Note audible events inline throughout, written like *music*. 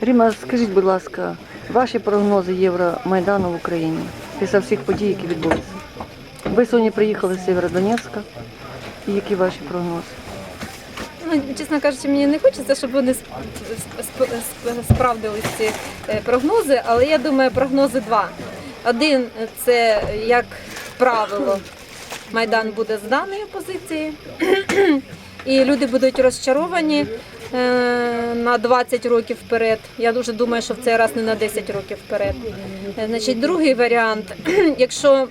Ріма, скажіть, будь ласка, ваші прогнози Євромайдану в Україні після всіх подій, які відбулися? Ви сьогодні приїхали з Сєвєродонецька. І які ваші прогнози? Ну, чесно кажучи, мені не хочеться, щоб вони сп- сп- сп- справдились ці е, прогнози, але я думаю, прогнози два. Один це як правило, майдан буде зданий опозиції, *clears throat* і люди будуть розчаровані на 20 років вперед. Я дуже думаю, що в цей раз не на 10 років вперед. Е, Значить, другий варіант, *clears throat* якщо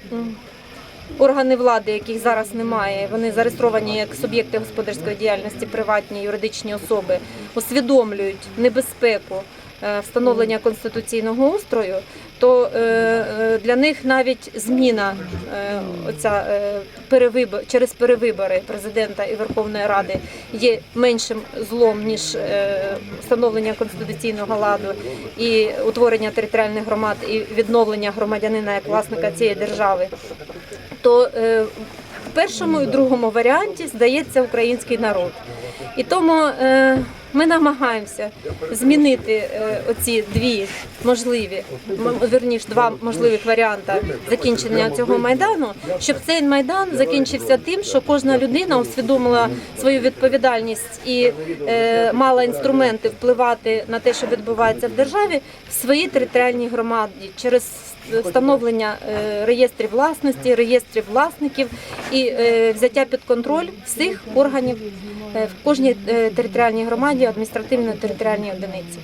Органи влади, яких зараз немає, вони зареєстровані як суб'єкти господарської діяльності, приватні юридичні особи, усвідомлюють небезпеку е, встановлення конституційного устрою, то е, е, для них навіть зміна е, оця перевибор через перевибори президента і Верховної Ради є меншим злом ніж встановлення конституційного ладу і утворення територіальних громад і відновлення громадянина як власника цієї держави то в першому і другому варіанті здається український народ. І тому ми намагаємося змінити е, оці дві можливі, верніш, два можливих варіанти закінчення цього майдану, щоб цей майдан закінчився тим, що кожна людина усвідомила свою відповідальність і е, мала інструменти впливати на те, що відбувається в державі, в своїй територіальній громаді через встановлення е, реєстрів власності, реєстрів власників і взяття під контроль всіх органів в кожній територіальній громаді адміністративно-територіальній одиниці.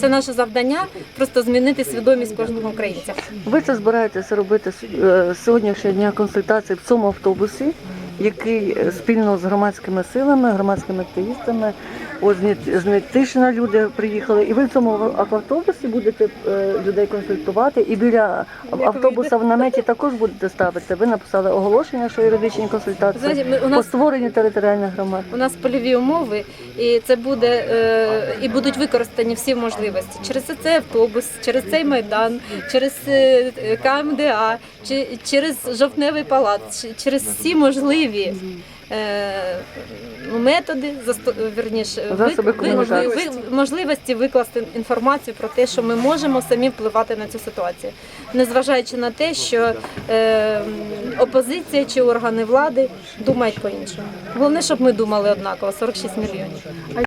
Це наше завдання просто змінити свідомість кожного українця. Ви це збираєтеся робити е, сьогоднішнього дня консультації в цьому автобусі, який е, спільно з громадськими силами, громадськими активістами, от з Нетишина люди приїхали. І ви в цьому ав- автобусі будете е, людей консультувати. І біля автобуса в наметі також будете ставити. Ви написали оголошення, що юридичні консультації Знаєте, ми- у по нас створенню територіальних громад. У нас польові умови, і це буде е, і будуть використані всі можливості через цей автобус, через цей майдан, через е, КМДА, через жовтневий палац, через всі можливі. Е, Методи верніше Засоби ви- ви, ви- можливості викласти інформацію про те, що ми можемо самі впливати на цю ситуацію, незважаючи на те, що е, опозиція чи органи влади думають по-іншому. Головне, щоб ми думали однаково 46 мільйонів.